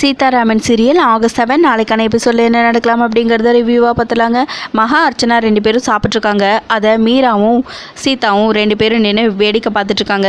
Sitharaman serial August seven நாளைக்கான எபிசோடில் என்ன நடக்கலாம் அப்படிங்கிறத ரிவ்யூவாக பார்த்துலாங்க. மகா அர்ச்சனா ரெண்டு பேரும் சாப்பிட்ருக்காங்க அதை மீராவும் சீதாவும் ரெண்டு பேரும் நின்று வேடிக்கை பார்த்துட்ருக்காங்க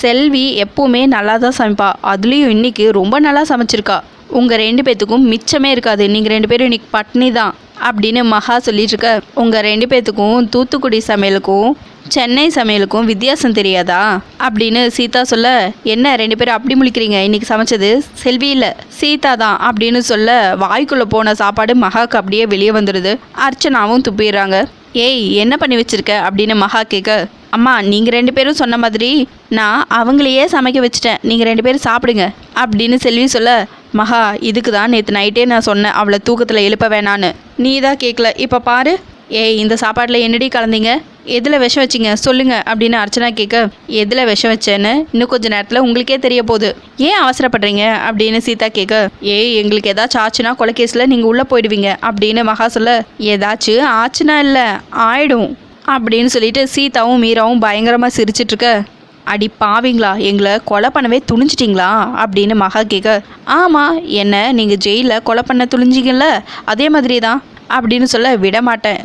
செல்வி எப்போவுமே நல்லா தான் சமைப்பா. அதுலேயும் இன்னைக்கு ரொம்ப நல்லா சமைச்சிருக்கா. உங்கள் ரெண்டு பேத்துக்கும் மிச்சமே இருக்காது. நீங்கள் ரெண்டு பேரும் இன்னைக்கு பட்னி தான் அப்படின்னு மகா சொல்லிட்டு இருக்க. உங்கள் ரெண்டு பேத்துக்கும் தூத்துக்குடி சமையலுக்கும் சென்னை சமையலுக்கும் வித்தியாசம் தெரியாதா? அப்படின்னு சீதா சொல்ல என்ன ரெண்டு பேரும் அப்படி முழிக்கிறீங்க? இன்னைக்கு சமைச்சது செல்வி இல்லை சீதா தான் அப்படின்னு சொல்ல வாய்க்குள்ளே போன சாப்பாடு மகாக்கு அப்படியே வெளியே வந்துடுது அர்ச்சனாவும் துப்பிடுறாங்க. ஏய் என்ன பண்ணி வச்சிருக்க? அப்படின்னு மகா கேட்க அம்மா நீங்கள் ரெண்டு பேரும் சொன்ன மாதிரி நான் அவங்களையே சமைக்க வச்சுட்டேன். நீங்கள் ரெண்டு பேரும் சாப்பிடுங்க அப்படின்னு செல்வி சொல்ல மகா இதுக்கு தான் நேற்று நைட்டே நான் சொன்னேன் அவளை தூக்கத்தில் எழுப்ப வேணான்னு. நீ தான் கேட்கல இப்போ பாரு. ஏய் இந்த சாப்பாட்டில் என்னடி கலந்தீங்க? எதில் விஷம் வச்சிங்க? சொல்லுங்க அப்படின்னு அர்ச்சனா கேட்க எதில் விஷம் வச்சேன்னு இன்னும் கொஞ்ச நேரத்தில் உங்களுக்கே தெரிய போகுது. ஏன் அவசரப்படுறீங்க? அப்படின்னு சீதா கேட்க ஏய் எங்களுக்கு ஏதாச்சும் ஆச்சுன்னா கொலைகேஸில் நீங்கள் உள்ளே போயிடுவீங்க அப்படின்னு மகா சொல்ல ஏதாச்சும் ஆச்சுன்னா இல்லை ஆயிடும் அப்படின்னு சொல்லிட்டு சீதாவும் மீராவும் பயங்கரமாக சிரிச்சிட்டு இருக்க அடி பாவிங்களா எங்களை கொலை பண்ணவே துணிஞ்சிட்டிங்களா? அப்படின்னு மகா கேட்க ஆமாம் என்ன நீங்கள் ஜெயிலில் கொலை பண்ண துணிஞ்சிங்கல்ல அதே மாதிரி தான் அப்படின்னு சொல்ல விட மாட்டேன்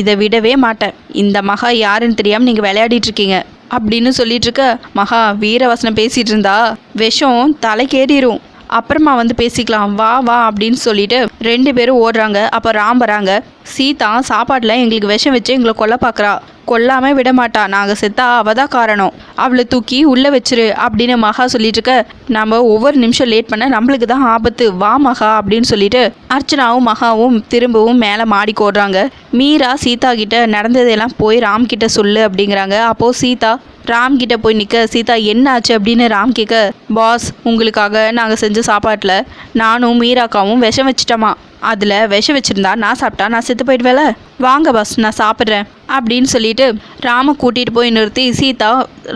இதை விடவே மாட்டேன். இந்த மகா யாருன்னு தெரியாமல் நீங்கள் விளையாடிட்டு இருக்கீங்க. அப்படின்னு சொல்லிட்டு இருக்க மகா வீரவசனம் பேசிட்டு இருந்தா விஷம் தலைக்கேறிடும் அப்புறமா வந்து பேசிக்கலாம் வா வா அப்படின்னு சொல்லிட்டு ரெண்டு பேரும் ஓடுறாங்க. அப்போ ராம் வராங்க. சீதா சாப்பாட்டில் எங்களுக்கு விஷம் வச்சு எங்களை கொல்ல பார்க்குறா கொல்லாம விட மாட்டா நாங்கள் செத்தா அவ தான் காரணம். அவளை தூக்கி உள்ளே வச்சிரு அப்படின்னு மகா சொல்லிட்டு இருக்க நம்ம ஒவ்வொரு நிமிஷம் லேட் பண்ண நம்மளுக்கு தான் ஆபத்து. வா மகா அப்படின்னு சொல்லிட்டு அர்ச்சனாவும் மகாவும் திரும்பவும் மேலே மாடி ஓடுறாங்க மீரா சீதா கிட்ட நடந்ததெல்லாம் போய் ராம் கிட்ட சொல்லு அப்படிங்கிறாங்க. அப்போது சீதா ராம் கிட்ட போய் நிற்க சீதா என்ன ஆச்சு? அப்படின்னு ராம் கேட்க பாஸ் உங்களுக்காக நாங்கள் செஞ்ச சாப்பாட்டில் நானும் மீராக்காவும் விஷம் வச்சிட்டோமா? அதில் விஷம் வச்சுருந்தா நான் சாப்பிட்டா நான் செத்து போயிடுவேல? வாங்க பாஸ் நான் சாப்பிட்றேன். அப்படின்னு சொல்லிட்டு ராமை கூட்டிகிட்டு போய் நிறுத்தி சீதா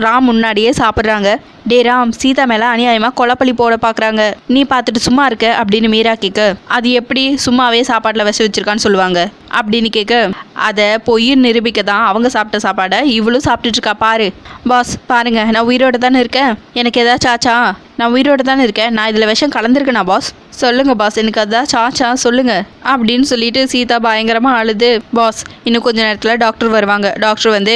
ராம் முன்னாடியே சாப்பிட்றாங்க. டே ராம் சீதா மேலே அநியாயமாக கொலப்பள்ளி போட பார்க்குறாங்க நீ பார்த்துட்டு சும்மா இருக்க அப்படின்னு மீரா கேட்க அது எப்படி? சும்மாவே சாப்பாட்டில் விஷ வச்சிருக்கான்னு சொல்லுவாங்க. அப்படின்னு கேட்க அதை பொய் நிரூபிக்க தான் அவங்க சாப்பிட்ட சாப்பாடை இவ்வளோ சாப்பிட்டுட்டு பாரு. பாஸ் பாருங்க நான் உயிரோட தானே இருக்கேன். எனக்கு ஏதாச்சும் ஆச்சா நான் உயிரோட தானே இருக்கேன். நான் இதில் விஷம் கலந்துருக்கேனா பாஸ்? சொல்லுங்கள் பாஸ் எனக்கு அதான் சாச்சா? சொல்லுங்கள் அப்படின்னு சொல்லிட்டு சீதா பயங்கரமாக அழுது. பாஸ் இன்னும் கொஞ்சம் நேரத்தில் டாக்டர் வருவாங்க. டாக்டர் வந்து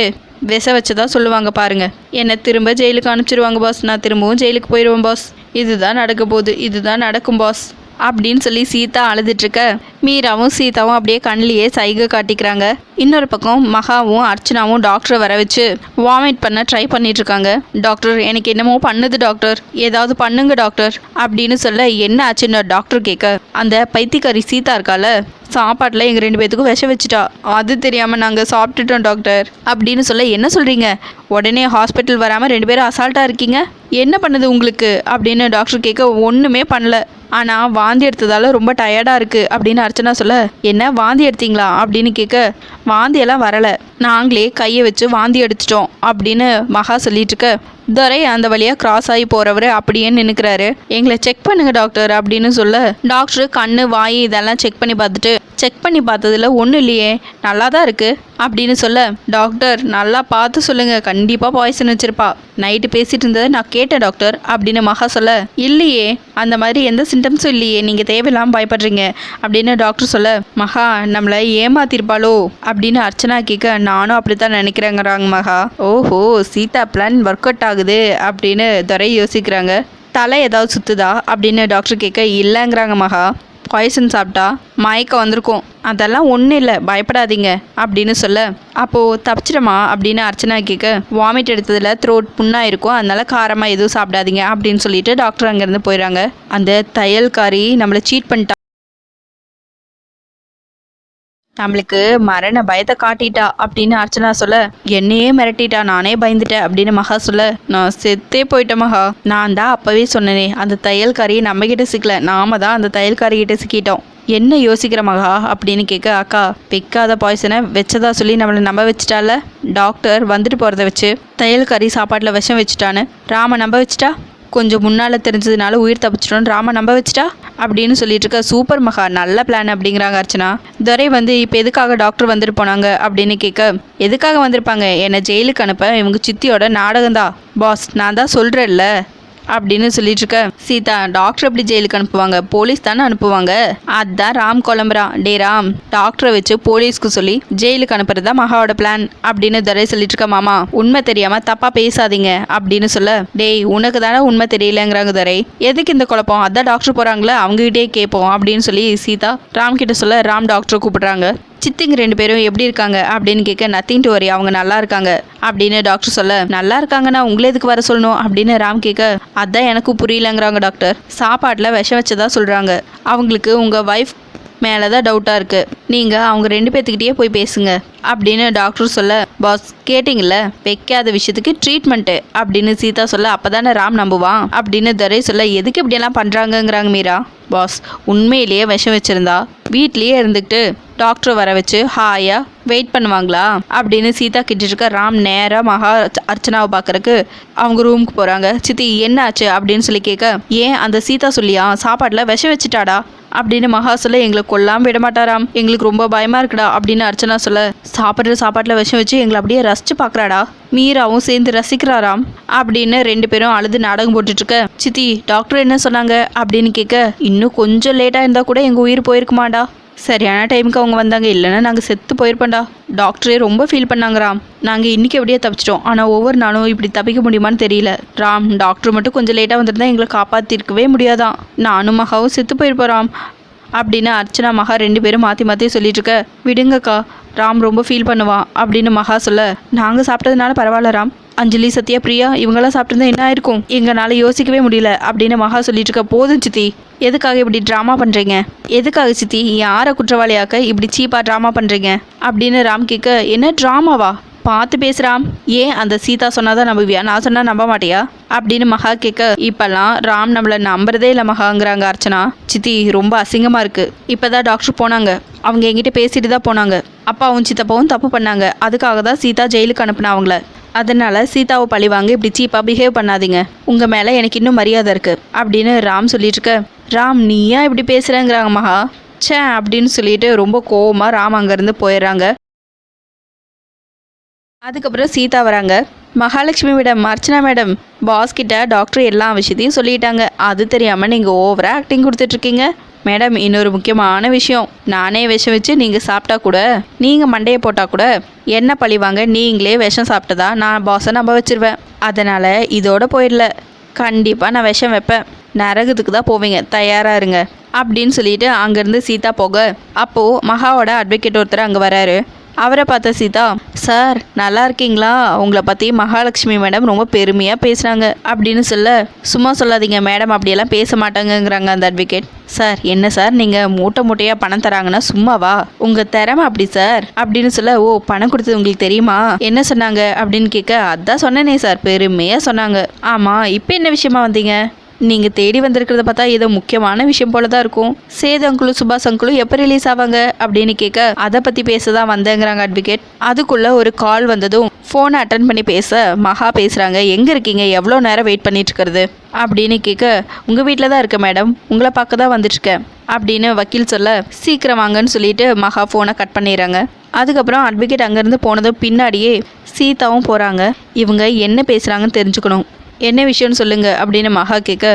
விஷ வச்சதா சொல்லுவாங்க பாருங்க. என்னை திரும்ப ஜெயிலுக்கு அனுப்பிச்சிருவாங்க பாஸ் நான் திரும்பவும் ஜெயிலுக்கு போயிடுவேன் பாஸ் இதுதான் நடக்க போகுது. இதுதான் நடக்கும் பாஸ் அப்படின்னு சொல்லி சீதா அழுதுட்டுருக்க. மீராவும் சீதாவும் அப்படியே கண்ணிலேயே சைகை காட்டிக்கிறாங்க. இன்னொரு பக்கம் மகாவும் அர்ச்சனாவும் டாக்டரை வர வச்சு வாமிட் பண்ண ட்ரை பண்ணிட்டு இருக்காங்க டாக்டர் எனக்கு என்னமோ பண்ணுது டாக்டர். ஏதாவது பண்ணுங்க டாக்டர். அப்படின்னு சொல்ல என்ன ஆச்சுன்னு டாக்டர் கேட்க. அந்த பைத்தியக்காரி சீதா இருக்கால சாப்பாட்டில் எங்கள் ரெண்டு பேத்துக்கும் விஷம் வச்சுட்டா. அது தெரியாமல் நாங்கள் சாப்பிட்டுட்டோம் டாக்டர். அப்படின்னு சொல்ல என்ன சொல்கிறீங்க உடனே ஹாஸ்பிட்டல் வராமல் ரெண்டு பேரும் அசால்ட்டாக இருக்கீங்க? என்ன பண்ணுது உங்களுக்கு? அப்படின்னு டாக்டர் கேட்க ஒன்றுமே பண்ணல. ஆனால் வாந்தி எடுத்ததால் ரொம்ப டயர்டாக இருக்குது அப்படின்னு அர்ச்சனா சொல்ல என்ன வாந்தி எடுத்தீங்களா? அப்படின்னு கேட்க வாந்தியெல்லாம் வரலை. நாங்களே கையை வச்சு வாந்தி எடுத்துட்டோம். அப்படின்னு மகா சொல்லிட்டு இருக்க துரை அந்த வழியாக கிராஸ் ஆகி போகிறவர் அப்படியே நின்றுக்கிறாரு எங்களை செக் பண்ணுங்க டாக்டர் அப்படின்னு சொல்ல டாக்டர் கண்ணு வாய் இதெல்லாம் செக் பண்ணி பார்த்துட்டு செக் பண்ணி பார்த்ததுல ஒன்றும் இல்லையே நல்லா தான் இருக்குது அப்படின்னு சொல்ல டாக்டர் நல்லா பார்த்து சொல்லுங்கள் கண்டிப்பாக பாய்சன் வச்சிருப்பா. நைட்டு பேசிகிட்டு இருந்ததை நான் கேட்டேன் டாக்டர் அப்படின்னு மகா சொல்ல இல்லையே அந்த மாதிரி எந்த சிம்டம்ஸும் இல்லையே நீங்கள் தேவையில்லாமல் பயப்படுறீங்க அப்படின்னு டாக்டர் சொல்ல மகா நம்மளை ஏமாத்திருப்பாளோ? அப்படின்னு அர்ச்சனா கேட்க நானும் அப்படித்தான் நினைக்கிறேங்கிறாங்க மகா. ஓஹோ சீதா பிளான் ஒர்க் அவுட் ஆகுது அப்படின்னு துறை யோசிக்கிறாங்க. தலை ஏதாவது சுத்துதா? அப்படின்னு டாக்டர் கேட்க இல்லைங்கிறாங்க மகா. பாய்சன் சாப்பிட்டா மயக்கம் வந்திருக்கும். அதெல்லாம் ஒன்றும் இல்லை பயப்படாதீங்க அப்படின்னு சொல்ல. அப்போது தப்பிச்சிடமா அப்படின்னு அர்ச்சனா கேட்க வாமிட் எடுத்ததில் த்ரோட் புண்ணாக இருக்கும் அதனால காரமாக எதுவும் சாப்பிடாதீங்க அப்படின்னு சொல்லிட்டு டாக்டர் அங்கேருந்து போயிடுறாங்க. அந்த தையல்காரி நம்மளை சீட் பண்ணிட்டா நம்மளுக்கு மரண பயத்தை காட்டிட்டா அப்படின்னு அர்ச்சனா சொல்ல என்னையே மிரட்டிட்டா நானே பயந்துட்டேன் அப்படின்னு மகா சொல்ல நான் செத்தே போயிட்டேன் மகா. நான் தான் அப்பவே சொன்னேனே அந்த தையல்காரி நம்ம கிட்ட சிக்கல. நாம தான் அந்த தையல்காரி கிட்ட சிக்கிட்டோம். என்ன யோசிக்கிற மகா? அப்படின்னு கேட்க அக்கா வைக்காத பாய்சனை வச்சதா சொல்லி நம்மளை நம்ப வச்சுட்டால டாக்டர் வந்துட்டு போகிறத வச்சு தையல்காரி சாப்பாட்டில் விஷம் வச்சுட்டான்னு ராம நம்ப வச்சுட்டா? கொஞ்சம் முன்னால் தெரிஞ்சதுனால உயிர் தப்பிச்சிட்டோன்னு ராம நம்ப வச்சுட்டா? அப்படின்னு சொல்லிட்டு இருக்க சூப்பர் மகா நல்ல பிளான் அப்படிங்கிறாங்க அர்ச்சனா. துரை வந்து இப்போ எதுக்காக டாக்டர் வந்துட்டு போனாங்க அப்படின்னு கேட்க எதுக்காக வந்திருப்பாங்க? என்னை ஜெயிலுக்கு அனுப்ப இவங்க சித்தியோட நாடகம்தான். பாஸ் நான் தான் சொல்கிறேன்ல அப்படின்னு சொல்லிட்டு இருக்க சீதா டாக்டர் எப்படி ஜெயிலுக்கு அனுப்புவாங்க. போலீஸ் தானே அனுப்புவாங்க. அதான் ராம் குழம்புறான் டே ராம் டாக்டரை வச்சு போலீஸ்க்கு சொல்லி ஜெயிலுக்கு அனுப்புறதா மகாவோட பிளான் அப்படின்னு தரை சொல்லிட்டு இருக்க மாமா. உண்மை தெரியாம தப்பா பேசாதீங்க அப்படின்னு சொல்ல. டேய் உனக்கு தானே உண்மை தெரியலங்கிறாங்க தரை எதுக்கு இந்த குழப்பம்? அதான் டாக்டர் போறாங்களே அவங்ககிட்டயே கேட்போம் அப்படின்னு சொல்லி சீதா ராம் கிட்ட சொல்ல ராம் டாக்டரை கூப்பிடுறாங்க. சித்திங்க ரெண்டு பேரும் எப்படி இருக்காங்க அப்படின்னு கேட்க நத்திங் டு வரி அவங்க நல்லா இருக்காங்க. அப்படின்னு டாக்டர் சொல்ல நல்லா இருக்காங்கன்னா உங்களை எதுக்கு வர சொல்லணும்? அப்படின்னு ராம் கேட்க அதான் எனக்கும் புரியலங்கிறாங்க டாக்டர் சாப்பாட்டில் விஷம் வச்சதா சொல்கிறாங்க அவங்களுக்கு உங்கள் ஒய்ஃப் மேலே தான் டவுட்டாக இருக்குது நீங்கள் அவங்க ரெண்டு பேர்த்துக்கிட்டே போய் பேசுங்க. அப்படின்னு டாக்டர் சொல்ல பாஸ் கேட்டிங்கல்ல? வைக்காத விஷயத்துக்கு ட்ரீட்மெண்ட்டு அப்படின்னு சீதா சொல்ல அப்போ தானே ராம் நம்புவான்? அப்படின்னு துரை சொல்ல எதுக்கு இப்படியெல்லாம் பண்ணுறாங்கங்கிறாங்க மீரா? பாஸ் உண்மையிலேயே விஷம் வச்சுருந்தா வீட்லேயே இருந்துக்கிட்டு டாக்டர் வர வச்சு ஹாயா வெயிட் பண்ணுவாங்களா? அப்படின்னு சீதா கிட்டிருக்க ராம் நேராக மகா அர்ச்சனாவை பார்க்கறக்கு அவங்க ரூமுக்கு போகிறாங்க சித்தி என்ன ஆச்சு அப்படின்னு சொல்லி கேட்க ஏன் அந்த சீதா சொல்லியா? சாப்பாட்டில் விஷம் வச்சுட்டாடா? அப்படின்னு மகா சொல்ல எங்களை கொல்லாமல் விட மாட்டாராம் எங்களுக்கு ரொம்ப பயமா இருக்குடா. அப்படின்னு அர்ச்சனா சொல்ல சாப்பிட்ற சாப்பாட்டில் விஷம் வச்சு எங்களை அப்படியே ரசிச்சு பார்க்குறாடா. மீராவும் சேர்ந்து ரசிக்கிறாராம் அப்படின்னு ரெண்டு பேரும் அழுது நாடகம் போட்டுட்டு இருக்க சித்தி டாக்டர் என்ன சொன்னாங்க? அப்படின்னு கேட்க இன்னும் கொஞ்சம் லேட்டாக இருந்தால் கூட எங்கள் உயிர் போயிருக்குமாடா. சரியான டைமுக்கு அவங்க வந்தாங்க. இல்லைன்னா நாங்கள் செத்து போயிருப்போம்டா. டாக்டரே ரொம்ப ஃபீல் பண்ணாங்க ராம் நாங்கள் இன்றைக்கி எப்படியே தப்பிச்சிட்டோம். ஆனால் ஒவ்வொரு நாளும் இப்படி தப்பிக்க முடியுமான்னு தெரியல. ராம் டாக்டர் மட்டும் கொஞ்சம் லேட்டாக வந்திருந்தா எங்களை காப்பாற்றிருக்கவே முடியாதான் நானும் மகாவும் செத்து போயிருப்போம் ராம் அப்படின்னு அர்ச்சனா மகா ரெண்டு பேரும் மாற்றி மாற்றி சொல்லிட்டு இருக்க விடுங்கக்கா ராம் ரொம்ப ஃபீல் பண்ணுவான் அப்படின்னு மகா சொல்ல. நாங்கள் சாப்பிட்டதுனால பரவாயில்ல ராம். அஞ்சலி சத்யா பிரியா இவங்கெல்லாம் சாப்பிட்டிருந்தா என்ன ஆயிருக்கும்? எங்களால் யோசிக்கவே முடியல அப்படின்னு மகா சொல்லிட்டு இருக்க போதும் சித்தி. எதுக்காக இப்படி ட்ராமா பண்ணுறீங்க எதுக்காக சித்தி? யாரை குற்றவாளியாக்க இப்படி சீப்பாக ட்ராமா பண்ணுறீங்க அப்படின்னு ராம் கேட்க என்ன ட்ராமாவா பார்த்து பேசுகிறாம் ஏன் அந்த சீதா சொன்னாதான் நம்புவியா? நான் சொன்னால் நம்ப மாட்டியா? அப்படின்னு மகா கேட்க இப்பெல்லாம் ராம் நம்மளை நம்புறதே இல்லை மகாங்கிறாங்க அர்ச்சனா. சித்தி ரொம்ப அசிங்கமாக இருக்குது இப்போ தான் டாக்டர் போனாங்க. அவங்க என்கிட்ட பேசிட்டு தான் போனாங்க. அப்பாவும் சித்தப்பாவும் தப்பு பண்ணாங்க. அதுக்காக தான் சீதா ஜெயிலுக்கு அனுப்புனா அவங்கள. அதனால சீதாவை பழி வாங்க இப்படி சீப்பாக பிஹேவ் பண்ணாதீங்க. உங்க மேல எனக்கு இன்னும் மரியாதை இருக்கு அப்படின்னு ராம் சொல்லிட்டு இருக்க ராம் நீ ஏன் இப்படி பேசுறேங்கிறாங்க மகா. ச்சே அப்படின்னு சொல்லிட்டு ரொம்ப கோவமா ராம் அங்கேருந்து போயிடுறாங்க. அதுக்கப்புறம் சீதா வராங்க. Mahalakshmi madam Archana madam boss கிட்ட டாக்டர் எல்லா விஷயத்தையும் சொல்லிட்டாங்க. அது தெரியாமல் நீங்கள் ஓவராக ஆக்டிங் கொடுத்துட்ருக்கீங்க மேடம் இன்னொரு முக்கியமான விஷயம். நானே விஷம் வச்சு நீங்கள் சாப்பிட்டா கூட நீங்கள் மண்டையை போட்டால் கூட என்ன பழிவாங்க நீங்களே விஷம் சாப்பிட்டதா நான் பாஸை நம்ப வச்சிருவேன். அதனால் இதோட போயிடல. கண்டிப்பாக நான் விஷம் வைப்பேன். நரகத்துக்கு தான் போவீங்க. தயாராக இருங்க. அப்படின்னு சொல்லிட்டு அங்கேருந்து சீதா போக அப்போது மகாவோட அட்வொகேட் ஒருத்தர் அங்கே வராரு. அவரை பார்த்த சீதா சார் நல்லா இருக்கீங்களா? உங்களை பற்றி மகாலட்சுமி மேடம் ரொம்ப பெருமையாக பேசுகிறாங்க அப்படின்னு சொல்ல சும்மா சொல்லாதீங்க மேடம் அப்படியெல்லாம் பேச மாட்டாங்கங்கிறாங்க அந்த அட்வொகேட் சார் என்ன சார்? நீங்கள் மூட்டை மூட்டையாக பணம் தராங்கன்னா சும்மாவா? உங்கள் திறமை அப்படி சார். அப்படின்னு சொல்ல ஓ பணம் கொடுத்தது உங்களுக்கு தெரியுமா? என்ன சொன்னாங்க? அப்படின்னு கேட்க அதான் சொன்னேனே சார் பெருமையாக சொன்னாங்க. ஆமாம் இப்போ என்ன விஷயமா வந்தீங்க? நீங்கள் தேடி வந்திருக்கிறத பார்த்தா ஏதோ முக்கியமான விஷயம் போல தான் இருக்கும். சேது அங்குளும் சுபாஷ் அங்குளும் எப்போ ரிலீஸ் ஆவாங்க அப்படின்னு கேட்க அதை பற்றி பேச தான் வந்தேங்கிறாங்க அட்வொகேட் அதுக்குள்ளே ஒரு கால் வந்ததும் ஃபோனை அட்டன் பண்ணி பேச மகா பேசுகிறாங்க எங்கே இருக்கீங்க? எவ்வளோ நேரம் வெயிட் பண்ணிட்டு இருக்கிறது? அப்படின்னு கேட்க உங்கள் வீட்டில் தான் இருக்கேன் மேடம் உங்களை பார்க்க தான் வந்துட்டுருக்கேன். அப்படின்னு வக்கீல் சொல்ல சீக்கிரம் வாங்கன்னு சொல்லிட்டு மகா ஃபோனை கட் பண்ணிடுறாங்க. அதுக்கப்புறம் அட்வொகேட் அங்கேருந்து போனதும் பின்னாடியே சீதாவும் போகிறாங்க இவங்க என்ன பேசுகிறாங்கன்னு தெரிஞ்சுக்கணும். என்ன விஷயம்னு சொல்லுங்க அப்படின்னு மகா கேட்க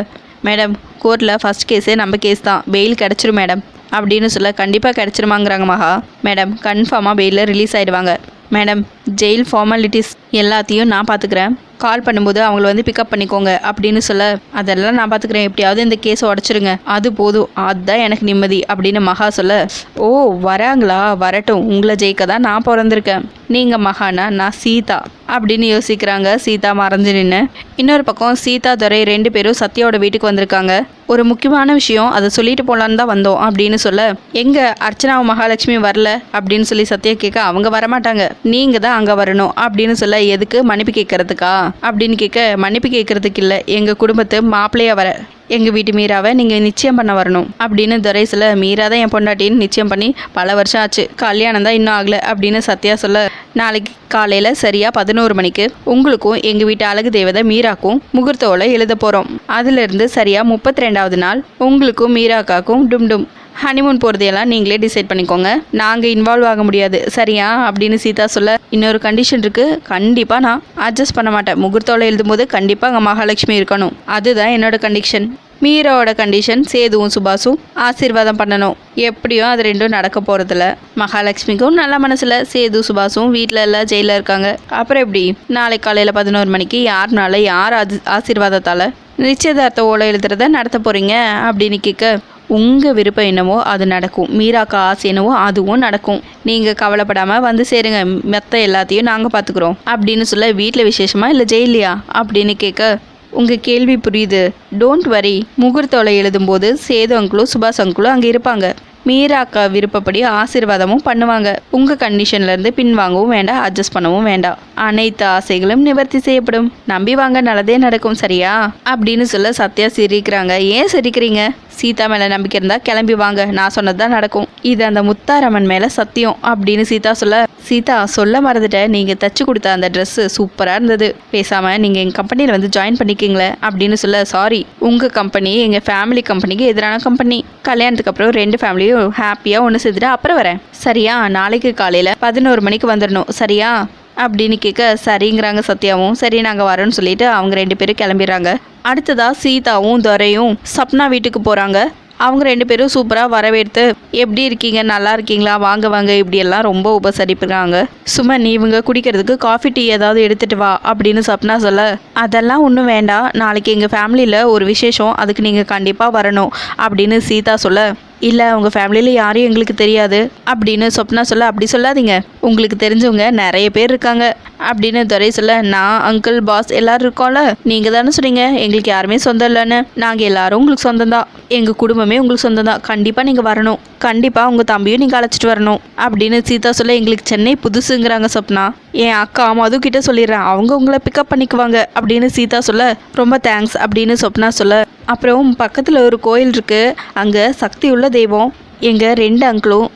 மேடம் கோர்ட்டில் ஃபர்ஸ்ட் கேஸே நம்ம கேஸ் தான். பெயில் கிடச்சிரும் மேடம். அப்படின்னு சொல்ல கண்டிப்பாக கிடச்சிருமாங்கிறாங்க மகா. மேடம் கன்ஃபார்மாக பெயிலில் ரிலீஸ் ஆகிடுவாங்க மேடம் ஜெயில் ஃபார்மாலிட்டிஸ் எல்லாத்தையும் நான் பார்த்துக்கிறேன். கால் பண்ணும்போது அவங்கள வந்து பிக்கப் பண்ணிக்கோங்க அப்படின்னு சொல்ல அதெல்லாம் நான் பார்த்துக்கிறேன். எப்படியாவது இந்த கேஸை உடச்சிருங்க. அது போதும். அதுதான் எனக்கு நிம்மதி. அப்படின்னு மகா சொல்ல ஓ வராங்களா? வரட்டும். உங்களை ஜெயிக்க தான் நான் பிறந்திருக்கேன். நீங்கள் மகானா? நான் சீதா. அப்படின்னு யோசிக்கிறாங்க. சீதா மறைஞ்சு நின்று இன்னொரு பக்கம் சீதா துரை ரெண்டு பேரும் சத்யாவோட வீட்டுக்கு வந்திருக்காங்க. ஒரு முக்கியமான விஷயம் அதை சொல்லிட்டு போகலான்னு தான் வந்தோம் அப்படின்னு சொல்ல எங்கே அர்ச்சனாவும் மகாலட்சுமி வரல? அப்படின்னு சொல்லி சத்யா கேட்க அவங்க வரமாட்டாங்க. நீங்கள் தான் அங்கே வரணும் அப்படின்னு சொல்ல எதுக்கு? மன்னிப்பு கேட்கறதுக்கா? அப்படின்னு கேட்க மன்னிப்பு கேட்கறதுக்கு இல்லை. எங்கள் குடும்பத்து மாப்பிள்ளையாக வர. எங்கள் வீட்டு மீராவை நீங்கள் நிச்சயம் பண்ண வரணும். அப்படின்னு துரை சொல்ல மீரா தான் என் பொண்டாட்டின்னு நிச்சயம் பண்ணி பல வருஷம் ஆச்சு. கல்யாணம் தான் இன்னும் ஆகலை. அப்படின்னு சத்யா சொல்ல நாளைக்கு காலையில் சரியாக பதினோரு மணிக்கு உங்களுக்கும் எங்கள் வீட்டு அழகு தேவதை மீராக்கும் முகூர்த்தோலை எழுத போகிறோம் அதுலேருந்து சரியாக முப்பத்தி ரெண்டாவது நாள் உங்களுக்கும் மீராக்காக்கும் டும் டும். ஹனிமூன் போகிறதையெல்லாம் நீங்களே டிசைட் பண்ணிக்கோங்க. நாங்கள் இன்வால்வ் ஆக முடியாது. சரியா? அப்படின்னு சீதா சொல்ல இன்னொரு கண்டிஷன் இருக்குது கண்டிப்பாக நான் அட்ஜஸ்ட் பண்ண மாட்டேன். முகூர்த்தோவில் எழுதும்போது கண்டிப்பாக அங்கே மகாலட்சுமி இருக்கணும். அதுதான் என்னோட கண்டிஷன் மீராவோட கண்டிஷன் சேதுவும் சுபாஷும் ஆசீர்வாதம் பண்ணணும். எப்படியும் அது ரெண்டும் நடக்க போகிறதில்ல மகாலட்சுமிக்கும் நல்ல மனசில் சேது சுபாஷும் வீட்டில் எல்லாம் ஜெயிலில் இருக்காங்க. அப்புறம் எப்படி? நாளை காலையில் பதினோரு மணிக்கு யாருனால யார் அது ஆசீர்வாதத்தால் நிச்சயதார்த்த ஓலை எழுதுறத நடத்த போகிறீங்க அப்படின்னு கேட்க உங்கள் விருப்பம் என்னவோ அது நடக்கும். மீராக்கா ஆசை என்னவோ அதுவும் நடக்கும். நீங்கள் கவலைப்படாமல் வந்து சேருங்க. மெத்த எல்லாத்தையும் நாங்கள் பார்த்துக்குறோம் அப்படின்னு சொல்ல வீட்டில் விசேஷமா இல்லை ஜெயிலியா அப்படின்னு கேட்க உங்கள் கேள்வி புரியுது. டோன்ட் வரி முகூர்த்தோலை எழுதும்போது சேது அங்குளும் சுபாஷ் அங்குளும் அங்கே இருப்பாங்க. மீரா அக்கா விருப்பப்படி ஆசீர்வாதமும் பண்ணுவாங்க. உங்கள் கண்டிஷன்லேருந்து பின்வாங்கவும் வேண்டாம் அட்ஜஸ்ட் பண்ணவும் வேண்டாம் அனைத்து ஆசைகளும் நிவர்த்தி செய்யப்படும். நம்பி வாங்க நல்லதே நடக்கும் சரியா? அப்படின்னு சொல்ல சத்யா சிரிக்கிறாங்க. ஏன் சிரிக்கிறீங்க? சீதா மேலே நம்பிக்கை இருந்தால் கிளம்பி வாங்க. நான் சொன்னது தான் நடக்கும். இது அந்த முத்தாரம்மன் மேலே சத்தியம் அப்படின்னு சீதா சொல்ல சீதா சொல்ல மறந்துட்ட. நீங்கள் தச்சு கொடுத்த அந்த ட்ரெஸ்ஸு சூப்பராக இருந்தது. பேசாமல் நீங்கள் எங்கள் கம்பெனியில் வந்து ஜாயின் பண்ணிக்கிங்களே அப்படின்னு சொல்ல சாரி உங்கள் கம்பெனி எங்கள் ஃபேமிலி கம்பெனிக்கு எதிரான கம்பெனி கல்யாணத்துக்கு அப்புறம் ரெண்டு ஃபேமிலியும் ஹாப்பியாக ஒன்று சேர்த்துட்டு அப்புறம் வரேன். சரியா? நாளைக்கு காலையில் பதினோரு மணிக்கு வந்துடணும் சரியா? அப்படின்னு கேட்க சரிங்கிறாங்க சத்யாவும். சரி நாங்கள் வரோன்னு சொல்லிட்டு அவங்க ரெண்டு பேரும் கிளம்பிடுறாங்க. அடுத்ததா சீதாவும் துரையும் சப்னா வீட்டுக்கு போகிறாங்க அவங்க ரெண்டு பேரும் சூப்பராக வரவேற்று எப்படி இருக்கீங்க? நல்லா இருக்கீங்களா? வாங்க வாங்க. இப்படியெல்லாம் ரொம்ப உபசரிப்புறாங்க. சுமன் இவங்க குடிக்கிறதுக்கு காஃபி டீ ஏதாவது எடுத்துட்டு வா அப்படின்னு சப்னா சொல்ல அதெல்லாம் ஒன்றும் வேண்டாம். நாளைக்கு எங்கள் ஃபேமிலியில் ஒரு விசேஷம். அதுக்கு நீங்கள் கண்டிப்பாக வரணும் அப்படின்னு சீதா சொல்ல இல்லை உங்கள் ஃபேமிலியில் யாரையும் எங்களுக்கு தெரியாது. அப்படின்னு சொப்னா சொல்ல அப்படி சொல்லாதீங்க. உங்களுக்கு தெரிஞ்சவங்க நிறைய பேர் இருக்காங்க. அப்படின்னு துரை சொல்ல நான் அங்கிள் பாஸ் எல்லாரும் இருக்கோம்ல. நீங்கள் தானே சொன்னீங்க எங்களுக்கு யாருமே சொந்தம் இல்லைன்னு. நாங்கள் எல்லாரும் உங்களுக்கு சொந்தம் தான். எங்கள் குடும்பமே உங்களுக்கு சொந்தம் தான். கண்டிப்பாக நீங்கள் வரணும். கண்டிப்பாக உங்கள் தம்பியும் நீங்கள் அழைச்சிட்டு வரணும். அப்படின்னு சீதா சொல்ல எங்களுக்கு சென்னை புதுசுங்கிறாங்க சொப்னா. என் அக்கா மது கிட்ட சொல்லிடுறேன். அவங்க உங்களை பிக்கப் பண்ணிக்குவாங்க. அப்படின்னு சீதா சொல்ல ரொம்ப தேங்க்ஸ் அப்படின்னு சொப்னா சொல்ல அப்புறம் பக்கத்தில் ஒரு கோயில் இருக்குது அங்கே சக்தி உள்ள தெய்வம் எங்கள் ரெண்டு அங்கிளும்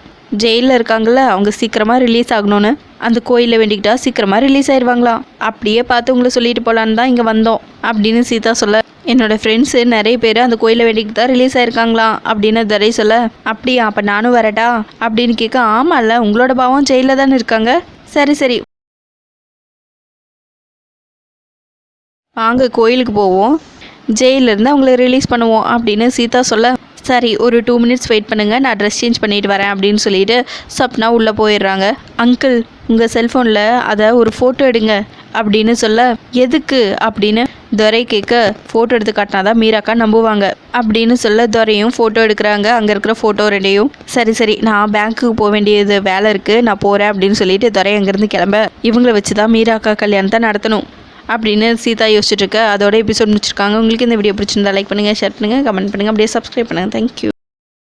ஜெயிலில் இருக்காங்கல்ல அவங்க சீக்கிரமாக ரிலீஸ் ஆகணும்னு. அந்த கோயிலில் வேண்டிக்கிட்டா சீக்கிரமாக ரிலீஸ் ஆயிடுவாங்களாம் அப்படியே பார்த்து உங்களை சொல்லிட்டு போகலான்னு தான் இங்கே வந்தோம் அப்படின்னு சீதா சொல்ல. என்னோட ஃப்ரெண்ட்ஸு நிறைய பேர் அந்த கோயிலில் வேண்டிக்கிட்டு தான் ரிலீஸ் ஆயிருக்காங்களாம் அப்படின்னு தரை சொல்ல. அப்படியா அப்போ நானும் வரட்டா? அப்படின்னு கேட்க ஆமாம்ல உங்களோட பாவம் ஜெயிலில் தானே இருக்காங்க. சரி சரி. வாங்க கோயிலுக்கு போவோம். ஜெயிலிருந்து அவங்கள ரிலீஸ் பண்ணுவோம் அப்படின்னு சீதா சொல்ல சரி ஒரு டூ மினிட்ஸ் வெயிட் பண்ணுங்கள் நான் ட்ரெஸ் சேஞ்ச் பண்ணிட்டு வரேன் அப்படின்னு சொல்லிட்டு சப்னா உள்ளே போயிடுறாங்க. அங்கிள் உங்கள் செல்ஃபோனில் அதை ஒரு ஃபோட்டோ எடுங்க அப்படின்னு சொல்ல எதுக்கு? அப்படின்னு துரை கேட்க ஃபோட்டோ எடுத்து காட்டினா தான் மீராக்கா நம்புவாங்க அப்படின்னு சொல்ல துரையும் ஃபோட்டோ எடுக்கிறாங்க. அங்கே இருக்கிற ஃபோட்டோ ரெண்டையும் சரி சரி நான் பேங்க்குக்கு போக வேண்டியது வேலை இருக்குது நான் போகிறேன் அப்படின்னு சொல்லிட்டு துரை அங்கேருந்து கிளம்ப. இவங்களை வச்சு தான் மீராக்கா கல்யாணத்தை நடத்தணும். அப்படின்னு சீதா யோசிச்சுட்டு இருக்க. அதோட எபிசோட் முடிச்சிருக்காங்க. உங்களுக்கு இந்த வீடியோ பிடிச்சிருந்தா லைக் பண்ணுங்கள் ஷேர் பண்ணுங்கள் கமெண்ட் பண்ணுங்கள் அப்படியே சப்ஸ்கிரைப் பண்ணுங்கள் தேங்க்யூ